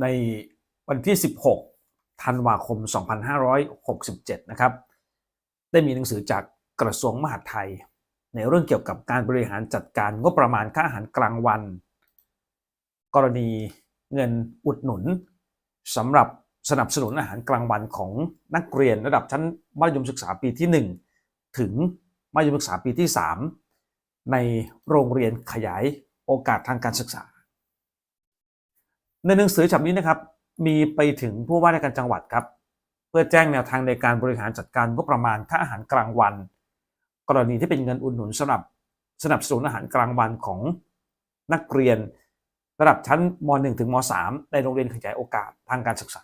ในวันที่ 16 ธันวาคม 2567 นะครับ ได้มีหนังสือจากกระทรวงมหาดไทย ในเรื่องเกี่ยวกับการบริหารจัดการงบประมาณค่าอาหารกลางวัน กรณีเงินอุดหนุนสำหรับสนับสนุนอาหารกลางวันของนักเรียนระดับชั้นมัธยมศึกษาปีที่ 1 ถึงมัธยมศึกษาปีที่ 3 ในโรงเรียนขยายโอกาสทางการศึกษา ในหนังสือฉบับนี้นะครับมีไปถึงผู้ว่าราชการจังหวัดครับ เพื่อแจ้งแนวทางในการบริหารจัดการงบประมาณค่าอาหารกลางวัน กรณีที่เป็นเงินอุดหนุนสำหรับสนับสนุนอาหารกลางวันของนักเรียน ระดับชั้นม .1 ถึงม .3 ในโรงเรียนขยายโอกาสทางการศึกษา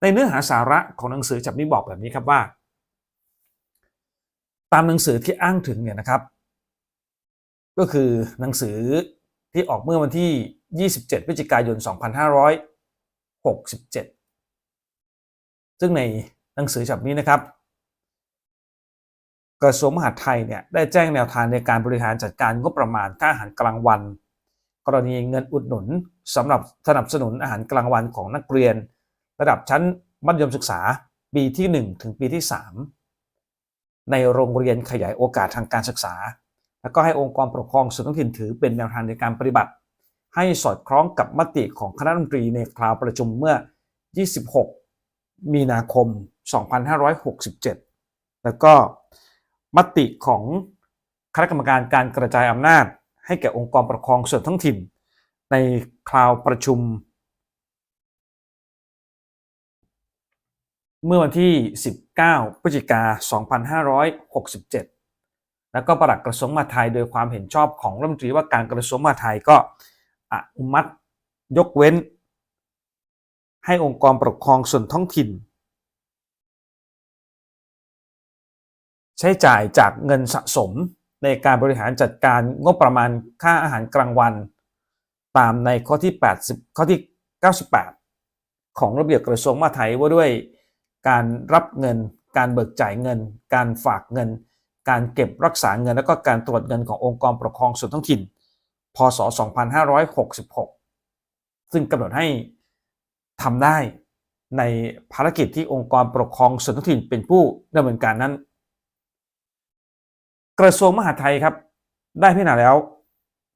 ในเนื้อหาสาระของหนังสือฉบับนี้บอกแบบนี้ครับว่า ตามหนังสือที่อ้างถึงเนี่ยนะครับ ก็คือหนังสือที่ออกเมื่อวันที่ 27 พฤศจิกายน 2567 ซึ่งในหนังสือฉบับนี้นะครับ กระทรวงมหาดไทยเนี่ยได้แจ้งแนวทางในการบริหารจัดการงบประมาณค่าอาหารกลางวัน กรณีเงินอุดหนุนสำหรับสนับสนุนอาหารกลางวันของนักเรียน ระดับชั้นมัธยมศึกษาปีที่ 1 ถึงปีที่ 3 ในโรงเรียนขยายโอกาสทางการศึกษา แล้วก็ให้องค์กรปกครองส่วนท้องถิ่นถือเป็นแนวทางในการปฏิบัติ ให้สอดคล้องกับมติของคณะรัฐมนตรีในคราวประชุมเมื่อ 26 มีนาคม 2567 แล้วก็มติของคณะกรรมการการกระจายอำนาจ ให้แก่องค์กรปกครองส่วนท้องถิ่น ในคราวประชุม เมื่อวันที่ 19 พฤศจิกา 2567 แล้วก็ประหลัดกระทรวงมหาดไทยโดยความเห็นชอบของรัฐมนตรีว่าการกระทรวงมหาดไทยก็ อนุมัติ ยกเว้น ให้องค์กรปกครองส่วนท้องถิ่น ใช้จ่ายจากเงินสะสมในการบริหารจัดการงบประมาณค่าอาหารกลางวัน ตามในข้อที่ 80 ข้อที่ 98 ของระเบียบกระทรวงมหาดไทยว่าด้วยการรับเงิน การเบิกจ่ายเงิน การฝากเงิน การเก็บรักษาเงิน และก็การตรวจเงินขององค์กรปกครองส่วนท้องถิ่น พศ 2566 ซึ่งกำหนดให้ทำได้ในภารกิจที่องค์กรปกครองส่วนท้องถิ่นเป็นผู้ดำเนินการนั้น กระทรวงมหาดไทยครับ ได้พิจารณาแล้ว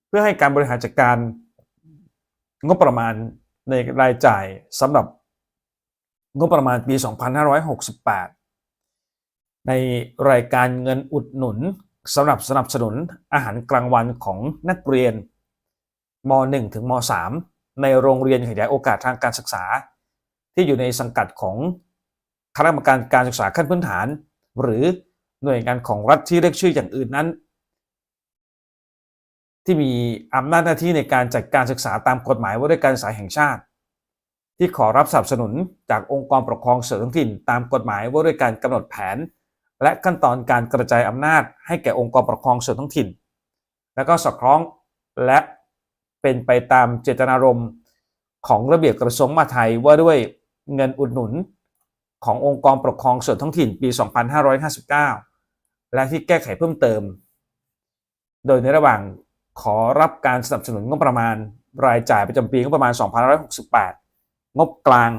เพื่อให้การบริหารจัดการงบประมาณในรายจ่ายสำหรับงบประมาณปี 2568 ในรายการเงินอุดหนุน สำหรับสนับสนุนอาหารกลางวันของนักเรียนม .1 ถึงม .3 ในโรงเรียนขยายโอกาสทางการศึกษา ที่อยู่ในสังกัดของคณะกรรมการการศึกษาขั้นพื้นฐาน หรือหน่วยงานของรัฐที่เรียกชื่ออย่างอื่นนั้น ที่มีอำนาจหน้าที่ในการจัดการศึกษาตามกฎหมายว่าด้วยการศึกษาแห่งชาติ ที่ขอรับสนับสนุนจากองค์กรปกครองส่วนท้องถิ่น ตามกฎหมายว่าด้วยการกำหนดแผน และขั้นตอนการกระจายอำนาจให้แก่องค์กรปกครองส่วนท้องถิ่น แล้วก็สอดคล้องและเป็นไปตามเจตนารมณ์ของระเบียบกระทรวงมหาดไทยว่าด้วยเงินอุดหนุนขององค์กรปกครองส่วนท้องถิ่นปี 2559 และที่แก้ไขเพิ่มเติม โดยในระหว่างขอรับการสนับสนุนงบประมาณรายจ่ายประจำปีงบประมาณ 2568 งบกลาง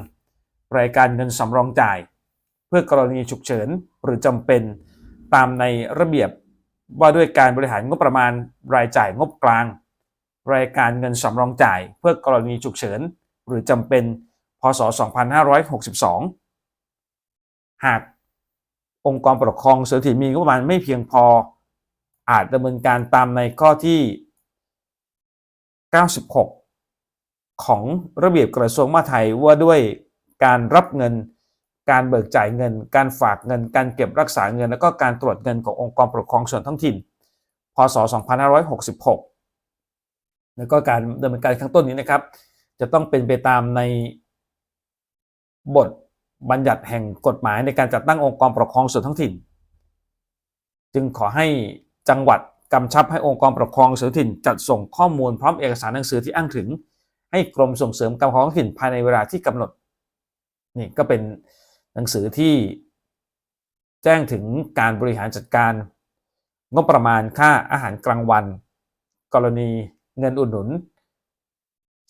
รายการเงินสำรองจ่าย พื่อกรณีฉุกเฉินหรือจำเป็นตามในระเบียบว่าด้วยการบริหารงบประมาณรายจ่ายงบกลาง รายการเงินสำรองจ่าย เพื่อกรณีฉุกเฉินหรือจำเป็นพศ 2562 หากองค์กรปกครองส่วนถิ่มีงบประมาณไม่เพียงพอ อาจดำเนินการตามในข้อที่ 96 ของระเบียบกระทรวงมหาดไทยว่าด้วยการรับเงิน การเบิกจ่ายเงิน การฝากเงิน การเก็บรักษาเงิน และก็การตรวจเงินขององค์กรปกครองส่วนท้องถิ่น พศ 2566 แล้วก็การดำเนินการข้างต้นนี้นะครับ จะต้องเป็นไปตามในบทบัญญัติแห่งกฎหมายในการจัดตั้งองค์กรปกครองส่วนท้องถิ่น จึงขอให้จังหวัดกำชับให้องค์กรปกครองส่วนท้องถิ่น จัดส่งข้อมูลพร้อมเอกสารหนังสือที่อ้างถึง ให้กรมส่งเสริมการปกครองท้องถิ่นภายในเวลาที่กำหนดนี่ก็เป็น หนังสือที่แจ้งถึงการบริหารจัดการ งบประมาณค่าอาหารกลางวัน กรณีเงินอุดหนุน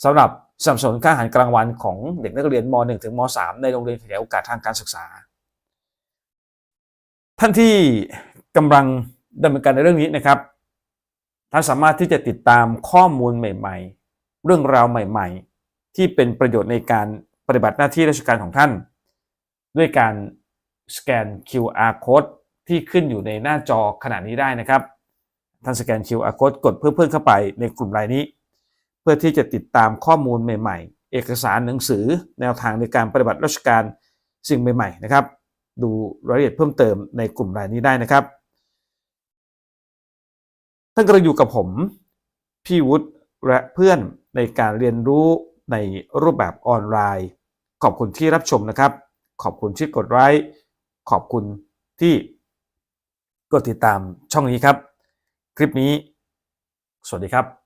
สำหรับสนับสนุนค่าอาหารกลางวันของเด็กนักเรียนม .1 ถึงม .3 ในโรงเรียนขยายโอกาสทางการศึกษา ท่านที่กำลังดำเนินการในเรื่องนี้นะครับ ท่านสามารถที่จะติดตามข้อมูลใหม่ ๆ เรื่องราวใหม่ ๆ ที่เป็นประโยชน์ในการปฏิบัติหน้าที่ราชการของท่าน ด้วยการสแกน QR code ที่ขึ้นอยู่ในหน้าจอขณะนี้ได้นะครับ ท่านสแกน QR code กดเพื่อเพื่อนเข้าไปในกลุ่มรายนี้ เพื่อที่จะติดตามข้อมูลใหม่ๆ เอกสารหนังสือ แนวทางในการปฏิบัติราชการสิ่งใหม่ ๆ นะครับ ดูรายละเอียดเพิ่มเติมในกลุ่มรายนี้ได้นะครับ ท่านกำลังอยู่กับผม พี่วุฒิและเพื่อนในการเรียนรู้ในรูปแบบออนไลน์ ขอบคุณที่รับชมนะครับ ขอบคุณที่กดไลค์ขอบคุณที่กดติดตามช่องนี้ครับ คลิปนี้ สวัสดีครับ